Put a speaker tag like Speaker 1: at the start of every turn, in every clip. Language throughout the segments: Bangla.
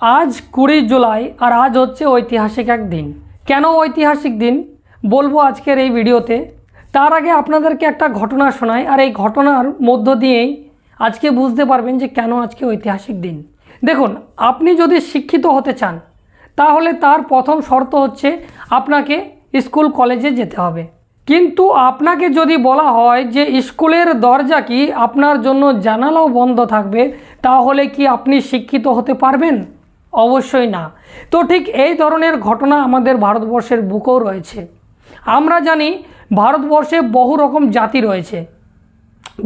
Speaker 1: আজ কুড়ি জুলাই আর আজ হচ্ছে ঐতিহাসিক এক দিন। কেন ঐতিহাসিক দিন? বলব আজকের এই ভিডিওতে। তার আগে আপনাদেরকে একটা ঘটনা শোনাই, আর এই ঘটনার মধ্য দিয়েই আজকে বুঝতে পারবেন যে কেন আজকে ঐতিহাসিক দিন। দেখুন, আপনি যদি শিক্ষিত হতে চান, তাহলে তার প্রথম শর্ত হচ্ছে আপনাকে স্কুল কলেজে যেতে হবে। কিন্তু আপনাকে যদি বলা হয় যে স্কুলের দরজা কি আপনার জন্য জানালাও বন্ধ থাকবে, তাহলে কি আপনি শিক্ষিত হতে পারবেন? অবশ্যই না। তো ঠিক এই ধরনের ঘটনা আমাদের ভারতবর্ষের বুকেও রয়েছে। আমরা জানি ভারতবর্ষে বহু রকম জাতি রয়েছে।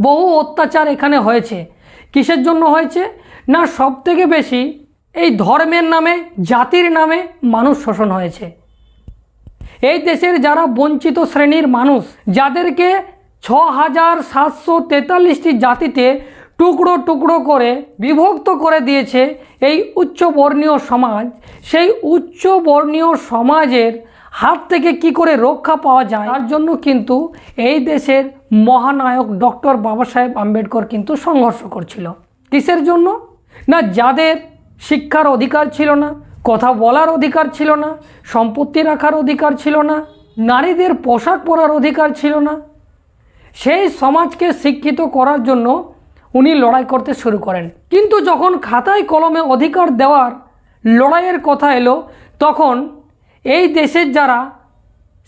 Speaker 1: বহু অত্যাচার এখানে হয়েছে। কিসের জন্য হয়েছে? না সব থেকে বেশি এই ধর্মের নামে, জাতির নামে মানুষ শোষণ হয়েছে। এই দেশের যারা বঞ্চিত শ্রেণির মানুষ, যাদেরকে ছ হাজার সাতশো তেতাল্লিশটি জাতিতে টুকরো টুকরো করে বিভক্ত করে দিয়েছে এই উচ্চ বর্ণীয় সমাজ। সেই উচ্চ বর্ণীয় সমাজের হাত থেকে কি করে রক্ষা পাওয়া যায়, তার জন্য কিন্তু এই দেশের মহানায়ক ডক্টর বাবা সাহেব আম্বেদকর কিন্তু সংঘর্ষ করছিল। কিসের জন্য? না, যাদের শিক্ষার অধিকার ছিল না, কথা বলার অধিকার ছিল না, সম্পত্তি রাখার অধিকার ছিল না, নারীদের পোশাক পরার অধিকার ছিল না। সেই সমাজকে শিক্ষিত করার জন্য উনি লড়াই করতে শুরু করেন। কিন্তু যখন খাতায় কলমে অধিকার দেওয়ার লড়াইয়ের কথা এলো, তখন এই দেশের যারা,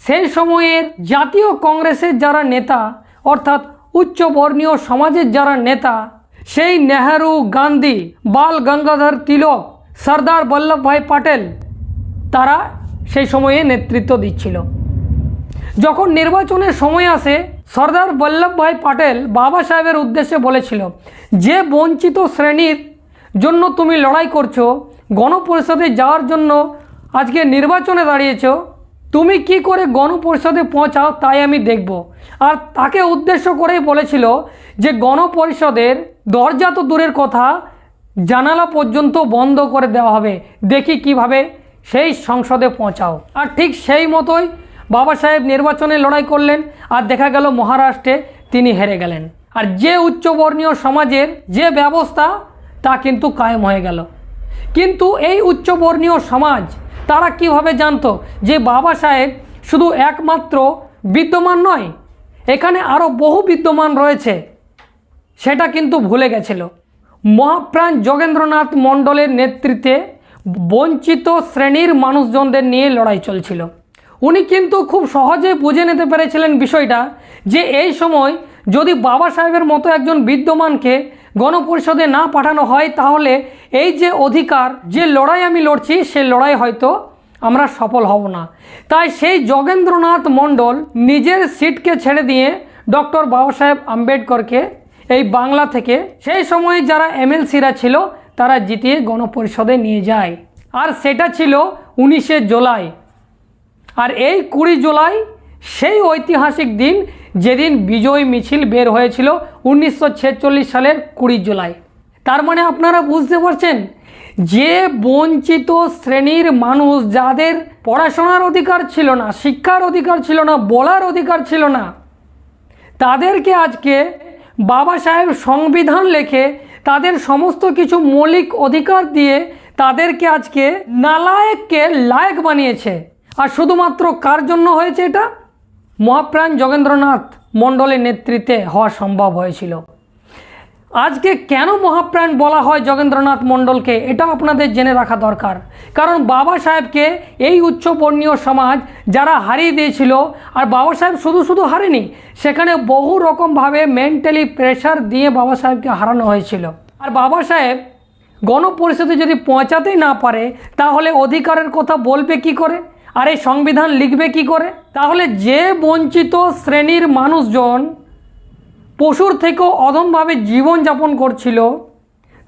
Speaker 1: সেই সময়ের জাতীয় কংগ্রেসের যারা নেতা, অর্থাৎ উচ্চবর্ণীয় সমাজের যারা নেতা, সেই নেহরু, গান্ধী, বাল গঙ্গাধর তিলক, সর্দার বল্লভভাই পাটেল, তারা সেই সময়ে নেতৃত্ব দিচ্ছিল। যখন নির্বাচনের সময় আসে সর্দার বল্লভভাই পাটেল বাবা সাহেবের উদ্দেশ্যে বলেছিল, যে বঞ্চিত শ্রেণির জন্য তুমি লড়াই করছ, গণপরিষদে যাওয়ার জন্য আজকে নির্বাচনে দাঁড়িয়েছ, তুমি কি করে গণপরিষদে পৌঁছাও তাই আমি দেখব। আর তাকে উদ্দেশ্য করেই বলেছিল যে, গণপরিষদের দরজা তো দূরের কথা, জানালা পর্যন্ত বন্ধ করে দেওয়া হবে। দেখি কীভাবে সেই সংসদে পৌঁছাও। আর ঠিক সেই মতোই বাবা সাহেব নির্বাচনে লড়াই করলেন, আর দেখা গেল মহারাষ্ট্রে তিনি হেরে গেলেন। আর যে উচ্চবর্ণীয় সমাজের যে ব্যবস্থা, তা কিন্তু কায়েম হয়ে গেল। কিন্তু এই উচ্চবর্ণীয় সমাজ, তারা কীভাবে জানতো যে বাবা সাহেব শুধু একমাত্র বিদ্যমান নয়, এখানে আরও বহু বিদ্যমান রয়েছে, সেটা কিন্তু ভুলে গেছিল। মহাপ্রাণ যোগেন্দ্রনাথ মণ্ডলের নেতৃত্বে বঞ্চিত শ্রেণির মানুষজনদের নিয়ে লড়াই চলছিল। উনি কিন্তু খুব সহজে বুঝে নিতে পেরেছিলেন বিষয়টা যে এই সময় যদি বাবা সাহেবের মতো একজন বিদ্যমানকে গণপরিষদে না পাঠানো হয়, তাহলে এই যে অধিকার, যে লড়াই আমি লড়ছি, সে লড়াই হয়তো আমরা সফল হব না। তাই সেই যোগেন্দ্রনাথ মণ্ডল নিজের সিটকে ছেড়ে দিয়ে ডক্টর বাবা সাহেব আম্বেদকরকে এই বাংলা থেকে, সেই সময়ে যারা এমএলসিরা ছিল, তারা জিতিয়ে গণপরিষদে নিয়ে যায়। আর সেটা ছিল উনিশে জুলাই। আর এই কুড়ি জুলাই, সেই ঐতিহাসিক দিন যেদিন বিজয় মিছিল বের হয়েছিল উনিশশো ছেচল্লিশ সালের কুড়ি জুলাই। তার মানে আপনারা বুঝতে পারছেন যে বঞ্চিত শ্রেণির মানুষ যাদের পড়াশোনার অধিকার ছিল না, শিক্ষার অধিকার ছিল না, বলার অধিকার ছিল না, তাদেরকে আজকে বাবা সাহেব সংবিধান লেখে তাদের সমস্ত কিছু মৌলিক অধিকার দিয়ে তাদেরকে আজকে নালায়ককে লায়ক বানিয়েছে। আর শুধুমাত্র কার জন্য হয়েছে এটা? মহাপ্রাণ যোগেন্দ্রনাথ মণ্ডলের নেতৃত্বে হওয়া সম্ভব হয়েছিল। আজকে কেন মহাপ্রাণ বলা হয় যোগেন্দ্রনাথ মণ্ডলকে? এটাও আপনাদের জেনে রাখা দরকার। কারণ বাবা সাহেবকে এই উচ্চবর্ণীয় সমাজ যারা হারিয়ে দিয়েছিল, আর বাবা সাহেব শুধু শুধু হারেনি, সেখানে বহু রকমভাবে মেন্টালি প্রেশার দিয়ে বাবা সাহেবকে হারানো হয়েছিল। আর বাবা সাহেব গণপরিষদে যদি পৌঁছাতেই না পারে, তাহলে অধিকারের কথা বলবে কি করে? আর এই সংবিধান লিখবে কি করে? তাহলে যে বঞ্চিত শ্রেণির মানুষজন পশুর থেকেও অধমভাবে জীবনযাপন করছিল,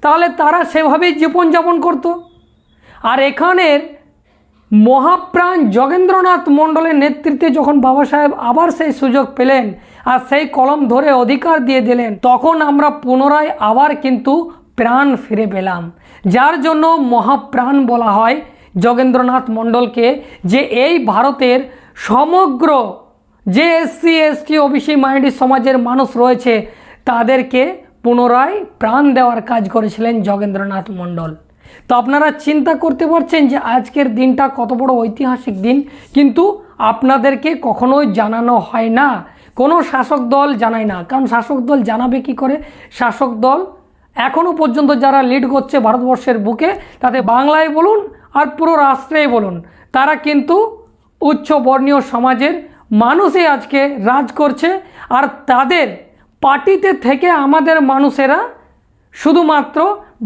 Speaker 1: তাহলে তারা সেভাবেই জীবনযাপন করত। আর এখানের মহাপ্রাণ যোগেন্দ্রনাথ মণ্ডলের নেতৃত্বে যখন বাবা সাহেব আবার সেই সুযোগ পেলেন আর সেই কলম ধরে অধিকার দিয়ে দিলেন, তখন আমরা পুনরায় আবার কিন্তু প্রাণ ফিরে পেলাম। যার জন্য মহাপ্রাণ বলা হয় যোগেন্দ্রনাথ মণ্ডলকে যে এই ভারতের সমগ্র যে এসসি এসটি ওবিসি মাইনরিটি সমাজের মানুষ রয়েছে, তাদেরকে পুনরায় প্রাণ দেওয়ার কাজ করেছিলেন যোগেন্দ্রনাথ মণ্ডল। তো আপনারা চিন্তা করতে পারছেন যে আজকের দিনটা কত বড় ঐতিহাসিক দিন, কিন্তু আপনাদেরকে কখনোই জানানো হয় না। কোনো শাসক দল জানায় না, কারণ শাসক দল জানাবে কি করে? শাসক দল এখনও পর্যন্ত যারা লিড করছে ভারতবর্ষের বুকে, তাতে বাংলায় বলুন আর পুরো রাষ্ট্রেই বলুন, তারা কিন্তু উচ্চ বর্ণীয় সমাজের মানুষই আজকে রাজ করছে, আর তাদের পার্টিতে থেকে আমাদের মানুষেরা শুধুমাত্র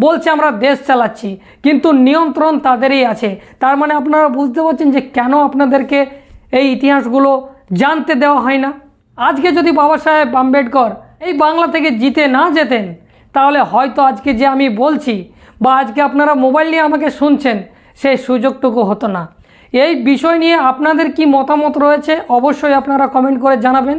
Speaker 1: বলছে আমরা দেশ চালাচ্ছি, কিন্তু নিয়ন্ত্রণ তাদেরই আছে। তার মানে আপনারা বুঝতে পারছেন যে কেন আপনাদেরকে এই ইতিহাসগুলো জানতে দেওয়া হয় না? আজকে যদি বাবা সাহেব আম্বেদকর এই বাংলা থেকে জিতে না যেতেন তাহলে হয়তো আজকে যে আমি বলছি বা আজকে আপনারা মোবাইল নিয়ে আমাকে শুনছেন সেই সুযোগটুকু হতো না। এই বিষয় নিয়ে আপনাদের কি মতামত রয়েছে অবশ্যই আপনারা কমেন্ট করে জানাবেন।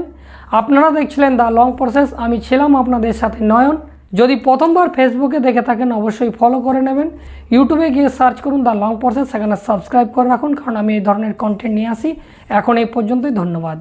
Speaker 1: আপনারা দেখছিলেন দ্য লং প্রসেস আমি ছিলাম আপনাদের সাথে নয়ন। যদি প্রথমবার ফেসবুকে দেখে থাকেন, অবশ্যই ফলো করে নেবেন। ইউটিউবে গিয়ে সার্চ করুন দ্য লং প্রসেস সেখানে সাবস্ক্রাইব করে রাখুন, কারণ আমি এই ধরনের কন্টেন্ট নিয়ে আসি। এখন এই পর্যন্তই, ধন্যবাদ।